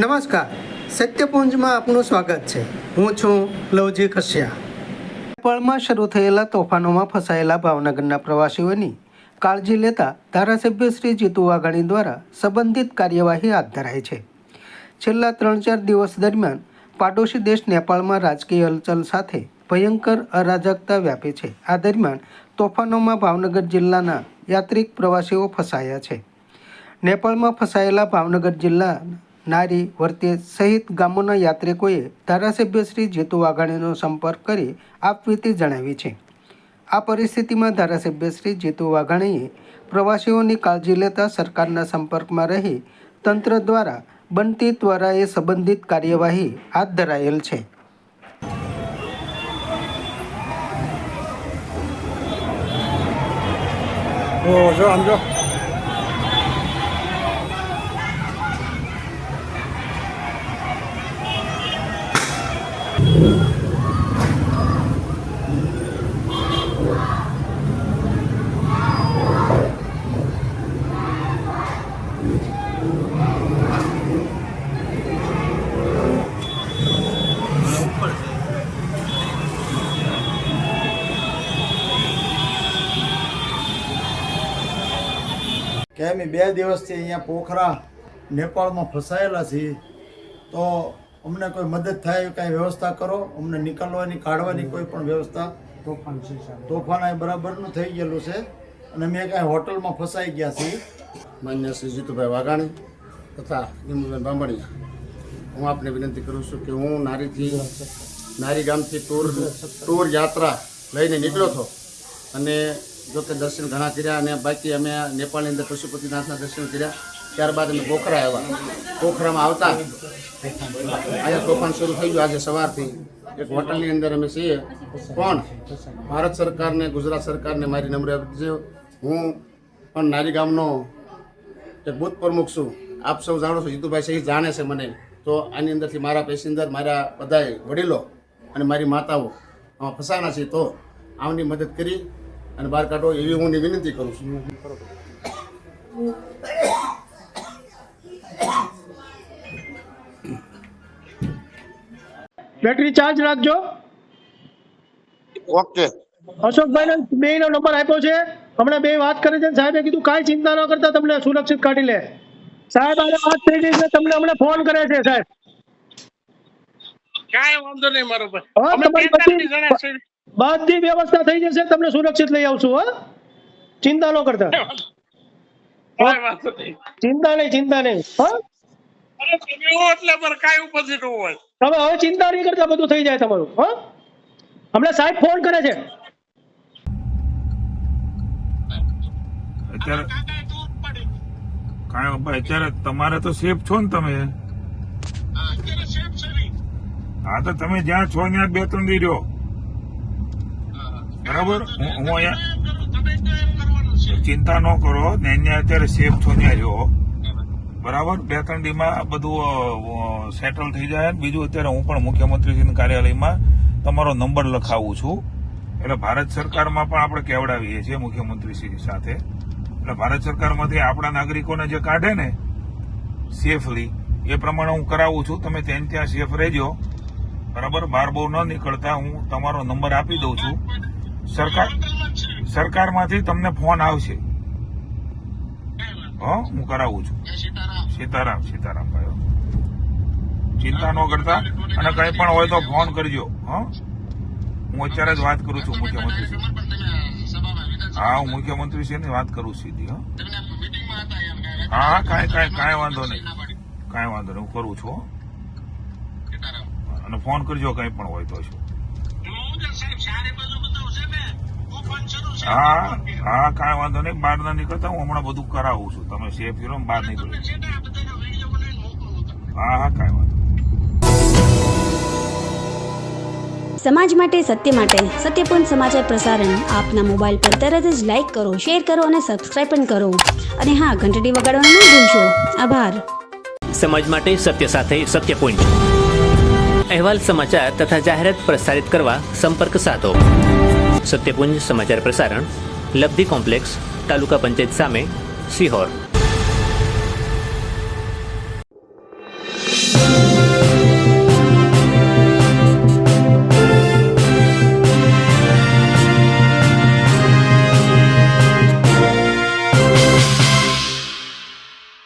નમસ્કાર. સત્યપુંજમાં આપનું સ્વાગત છે. હું છું લવજી કશ્યા. નેપાળમાં શરૂ થયેલા તોફાનોમાં ફસાયેલા ભાવનગરના પ્રવાસીઓની કાળજી લેતા ધારાસભ્ય શ્રી જીતુ વાઘાણી દ્વારા સંબંધિત કાર્યવાહી હાથ ધરાઈ છે. છેલ્લા ત્રણ ચાર દિવસ દરમિયાન પાડોશી દેશ નેપાળમાં રાજકીય હલચલ સાથે ભયંકર અરાજકતા વ્યાપી છે. આ દરમિયાન તોફાનોમાં ભાવનગર જિલ્લાના યાત્રિક પ્રવાસીઓ ફસાયા છે. નેપાળમાં ફસાયેલા ભાવનગર જિલ્લા નારી વર્તેજ સહિત ગામોના યાત્રિકોએ ધારાસભ્ય શ્રી જીતુ વાઘાણીનો સંપર્ક કરી આપવીતી જણાવી છે. આ પરિસ્થિતિમાં ધારાસભ્ય શ્રી જીતુ વાઘાણીએ પ્રવાસીઓની કાળજી લેતા સરકારના સંપર્કમાં રહી તંત્ર દ્વારા બનતી ત્વરાએ સંબંધિત કાર્યવાહી હાથ ધરાયેલ છે. જો આમ જો. અમે બે દિવસથી અહીંયા પોખરા નેપાળમાં ફસાયેલા છીએ. તો અમને કોઈ મદદ થાય કાંઈ વ્યવસ્થા કરો. અમને નીકળવાની કાઢવાની કોઈ પણ વ્યવસ્થા તોફાન અહીં બરાબરનું થઈ ગયેલું છે. અને અમે કાંઈ હોટલમાં ફસાઈ ગયા છીએ. માન્ય શ્રી જીતુભાઈ વાઘાણી તથા નિમુબેન બાંભણિયા હું આપને વિનંતી કરું છું કે હું નારીથી નારી ગામથી ટૂર ટૂર યાત્રા લઈને નીકળ્યો હતો. અને જો કે દર્શન ઘણા કર્યા અને બાકી અમે નેપાળની અંદર પશુપતિનાથના દર્શન કર્યા. ત્યારબાદ અમે પોખરા આવ્યા. પોખરામાં આવતા અહીંયા તોફાન શરૂ થઈ ગયું આજે સવારથી. એક હોટલની અંદર અમે છીએ. પણ ભારત સરકારને, ગુજરાત સરકારને મારી નમ્ર હું પણ નારી ગામનો એક બુથ પ્રમુખ છું. આપ સૌ જાણો છો, જીતુભાઈ સહી જાણે છે મને. તો આની અંદરથી મારા પેસેન્જર મારા બધાય વડીલો અને મારી માતાઓ ફસાના છે. તો આમની મદદ કરી. અને બહાર કાઢો એવી હું વિનંતી કરું છું. બેટરી ચાર્જ રાખજો. ઓકે. અશોકભાઈ બે નો નંબર આપ્યો છે. હમણાં બે વાત કરે છે સાહેબે કીધું કાંઈ ચિંતા ન કરતા તમને સુરક્ષિત કાઢી લે. સાહેબ આને વાત થઈ ગઈ છે તમને હમણાં ફોન કરે છે સાહેબ. કાંઈ વાંધો નહીં મારો ભાઈ. બધી- વ્યવસ્થા થઈ જશે તમને સુરક્ષિત લઈ આવશું હા. ચિંતા ન કરતા. ચિંતા નહીં ચિંતા નહીં હા. તમે હવે ચિંતા નહીં કરતા બધું થઈ જાય તમારું હા. હમણાં સાહેબ ફોન કરે છે. અત્યારે કાંઈ ભાઈ અત્યારે તમારે તો સેફ છો ને તમે. હા તો તમે જ્યાં છો ત્યાં બે ત્રણ દી રહ્યો. બરાબર? હું હું અહીંયા ચિંતા ન કરો. ને અહીંયા અત્યારે સેફ છો ત્યાં રહ્યો. બરાબર? બે ત્રણ દીમાં બધું સેટલ થઈ જાય. બીજું અત્યારે હું પણ મુખ્યમંત્રીજીના કાર્યાલયમાં તમારો નંબર લખાવું છું. એટલે ભારત સરકારમાં પણ આપણે કેવડાવીએ છીએ મુખ્યમંત્રીશ્રી સાથે. એટલે ભારત સરકારમાંથી આપણા નાગરિકોને જે કાઢે ને સેફલી એ પ્રમાણે હું કરાવું છું. તમે ત્યાં ત્યાં સેફ રહેજો. બરાબર? બહાર બહુ ન નીકળતા. હું તમારો નંબર આપી દઉં છું. સરકાર સરકારમાંથી તમને ફોન આવશે. હો હું કરાવું છું. સીતારામ. સીતારામ ભાઈ ચિંતા ન કરતા અને કંઈ પણ હોય તો ફોન કરજો હો. હું અત્યારે જ વાત કરું છું મુખ્યમંત્રી હા હું મુખ્યમંત્રી છે વાત કરું સીધી હા. હા કાંઈ કાંઈ કાંઈ વાંધો નહીં. કાંઈ વાંધો નહીં હું કરું છું હો. અને ફોન કરજો કંઈ પણ હોય તો શું હું જે સાહેબ ચારે બાજુ બતાવશે ને તોફાન શરૂ છે હા હા કાંઈ વાંધો નહીં. બહાર ના નીકળતા હું હમણાં બધું કરાવું છું. તમે સેફ કરો બહાર નીકળો. હું હા હા કાંઈ વાંધો સમાજ માટે સત્ય માટે સત્યપૂર્ણ સમાચાર પ્રસારણ આપના મોબાઈલ પર તરત જ લાઈક કરો શેર કરો અને સબસ્ક્રાઈબ પણ કરો. અને હા ઘંટડી વગાડવાનું ન ભૂલશો. આભાર. સમાજ માટે સત્ય સાથે સત્યપૂર્ણ. પોઈન્ટ અહેવાલ સમાચાર તથા જાહેરાત પ્રસારિત કરવા સંપર્ક સાધો. સત્યપુંજ સમાચાર પ્રસારણ લબ્ધિ કોમ્પ્લેક્સ તાલુકા પંચાયત સામે સિહોર.